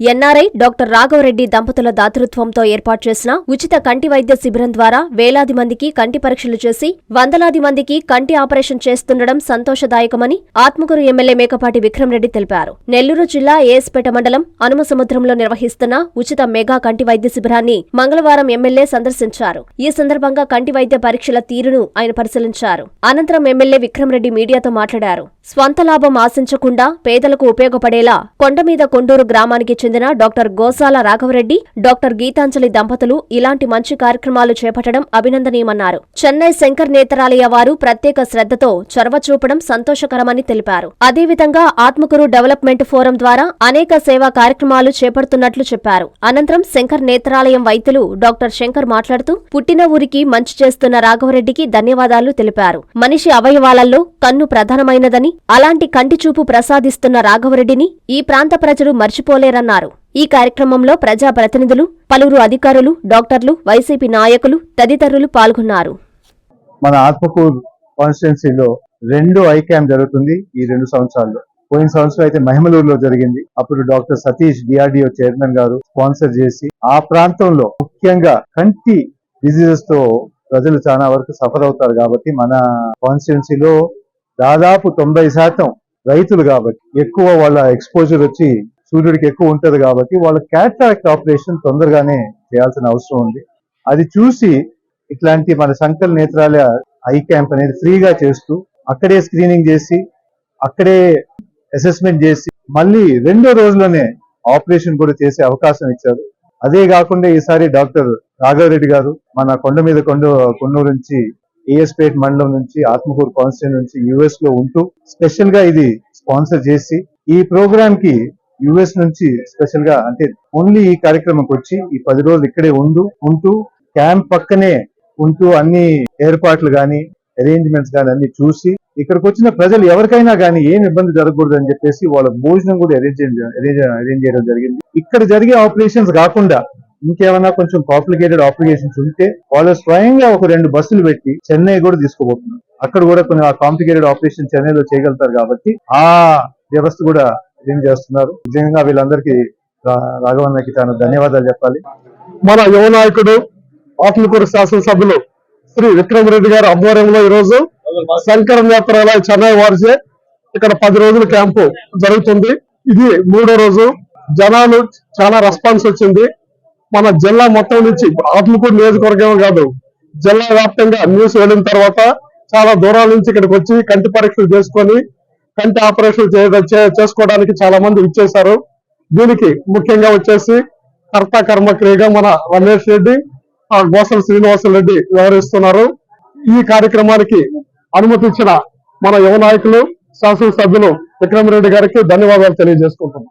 NRI doctor Raghava Reddy దంపతుల దాతృత్వంతో ఏర్పాటు చేసిన ఉచిత కంటి వైద్య శిబిరం ద్వారా వేలాది మందికి కంటి పరీక్షలు చేసి వందలాది మందికి కంటి ఆపరేషన్ చేస్తుండడం సంతోషదాయకమని ఆత్మకూరు ఎమ్మెల్యే మేకపాటి విక్రమరెడ్డి తెలిపారు. నెల్లూరు జిల్లా ఏఎస్పేట మండలం అనుమసముద్రంలో నిర్వహిస్తున్న ఉచిత మెగా కంటి వైద్య శిబిరాన్ని మంగళవారం ఎమ్మెల్యే సందర్శించారు. ఈ సందర్భంగా కంటి వైద్య పరీక్షల తీరును ఆయన పరిశీలించారు. అనంతరం ఎమ్మెల్యే విక్రమరెడ్డి మీడియాతో మాట్లాడారు. స్వంత లాభం ఆశించకుండా పేదలకు ఉపయోగపడేలా కొండమీద కొండూరు గ్రామానికి చెందిన డాక్టర్ గోసాల రాఘవరెడ్డి డాక్టర్ గీతాంజలి దంపతులు ఇలాంటి మంచి కార్యక్రమాలు చేపట్టడం అభినందనీయమన్నారు. చెన్నై శంకర్ నేత్రాలయ వారు ప్రత్యేక శ్రద్ధతో చొరవ చూపడం సంతోషకరమని తెలిపారు. అదేవిధంగా ఆత్మకూరు డెవలప్మెంట్ ఫోరం ద్వారా అనేక సేవా కార్యక్రమాలు చేపడుతున్నట్లు చెప్పారు. అనంతరం శంకర్ నేత్రాలయం వైద్యులు డాక్టర్ శంకర్ మాట్లాడుతూ పుట్టిన ఊరికి మంచి చేస్తున్న రాఘవరెడ్డికి ధన్యవాదాలు తెలిపారు. మనిషి అవయవాలలో కన్ను ప్రధానమైనదని అలాంటి కంటి చూపు ప్రసాదిస్తున్న రాఘవరెడ్డిని ఈ ప్రాంత ప్రజలు మర్చిపోలేరన్నారు. ఈ కార్యక్రమంలో ప్రజా ప్రతినిధులు పలువురు అధికారులు డాక్టర్లు వైసీపీ నాయకులు తదితరులు పాల్గొన్నారు. మన ఆత్మకూరు కాన్స్టిట్యున్సీలో రెండు ఐ క్యాంప్ జరుగుతుంది ఈ రెండు సంవత్సరాల్లో. పోయిన సంవత్సరం అయితే మహిమలూరులో జరిగింది. అప్పుడు డాక్టర్ సతీష్ డిఆర్డిఓ చైర్మన్ గారు స్పాన్సర్ చేసి ఆ ప్రాంతంలో ముఖ్యంగా కంటి డిజీజెస్తో ప్రజలు చాలా వరకు సఫర్ అవుతారు కాబట్టి మన కాన్స్టిట్యున్సీలో దాదాపు తొంభై శాతం రైతులు కాబట్టి ఎక్కువ వాళ్ళ ఎక్స్పోజర్ వచ్చి సూర్యుడికి ఎక్కువ ఉంటది కాబట్టి వాళ్ళ క్యాట్రాక్ట్ ఆపరేషన్ తొందరగానే చేయాల్సిన అవసరం ఉంది. అది చూసి ఇట్లాంటి మన సంకల్ నేత్రాలయ ఐ క్యాంప్ అనేది ఫ్రీగా చేస్తూ అక్కడే స్క్రీనింగ్ చేసి అక్కడే అసెస్మెంట్ చేసి మళ్ళీ రెండో రోజులోనే ఆపరేషన్ కూడా చేసే అవకాశం ఇచ్చారు. అదే కాకుండా ఈసారి డాక్టర్ రాఘవరెడ్డి గారు మన కొండ మీద కొండ కొన్నూరు నుంచి ఏఎస్పేట్ మండలం నుంచి ఆత్మకూరు కాన్స్టిట్యూన్ నుంచి యుఎస్లో ఉంటూ స్పెషల్గా ఇది స్పాన్సర్ చేసి ఈ ప్రోగ్రామ్కి యుఎస్ నుంచి స్పెషల్గా అంటే ఓన్లీ ఈ కార్యక్రమంకి వచ్చి ఈ పది రోజులు ఇక్కడే ఉండు ఉంటూ క్యాంప్ పక్కనే ఉంటూ అన్ని ఏర్పాట్లు గాని అరేంజ్మెంట్స్ గాని అన్ని చూసి ఇక్కడికి వచ్చిన ప్రజలు ఎవరికైనా కానీ ఏం ఇబ్బంది జరగకూడదు అని చెప్పేసి వాళ్ళ భోజనం కూడా అరేంజ్ అరేంజ్ అరేంజ్ చేయడం జరిగింది. ఇక్కడ జరిగే ఆపరేషన్స్ కాకుండా ఇంకేమైనా కొంచెం కాంప్లికేటెడ్ ఆప్లికేషన్స్ ఉంటే వాళ్ళు స్వయంగా ఒక రెండు బస్సులు పెట్టి చెన్నై కూడా తీసుకోబోతున్నారు అక్కడ కూడా కొన్ని కాంప్లికేటెడ్ ఆపరేషన్ చెన్నైలో చేయగలుగుతారు కాబట్టి ఆ వ్యవస్థ కూడా ఏం చేస్తున్నారు? నిజంగా వీళ్ళందరికీ రాఘవన్నకి తాను ధన్యవాదాలు చెప్పాలి. మన యువ నాయకుడు ఆకులకూరు శాసనసభ్యులు శ్రీ విక్రమ్ రెడ్డి గారి ఆధ్వర్యంలో ఈ రోజు శంకర నేత్రాలయ చెన్నై వారిచే ఇక్కడ పది రోజుల క్యాంపు జరుగుతుంది. ఇది మూడో రోజు. జనాలు చాలా రెస్పాన్స్ వచ్చింది. మన జిల్లా మొత్తం నుంచి ఆత్మకూరు నియోజకవర్గం కాదు జిల్లా వ్యాప్తంగా న్యూస్ వెళ్ళిన తర్వాత చాలా దూరాల నుంచి ఇక్కడికి వచ్చి కంటి పరీక్షలు చేసుకొని కంటి ఆపరేషన్ చే- చేసుకోవడానికి చాలా మంది ఇచ్చేశారు. దీనికి ముఖ్యంగా వచ్చేసి కర్త కర్మక్రియగా మన రమేష్ రెడ్డి ఆ గోసల శ్రీనివాస రెడ్డి వ్యవహరిస్తున్నారు. ఈ కార్యక్రమానికి అనుమతించిన మన యువ నాయకులు శాసనసభ్యులు విక్రమ్ రెడ్డి గారికి ధన్యవాదాలు తెలియజేసుకుంటున్నాం.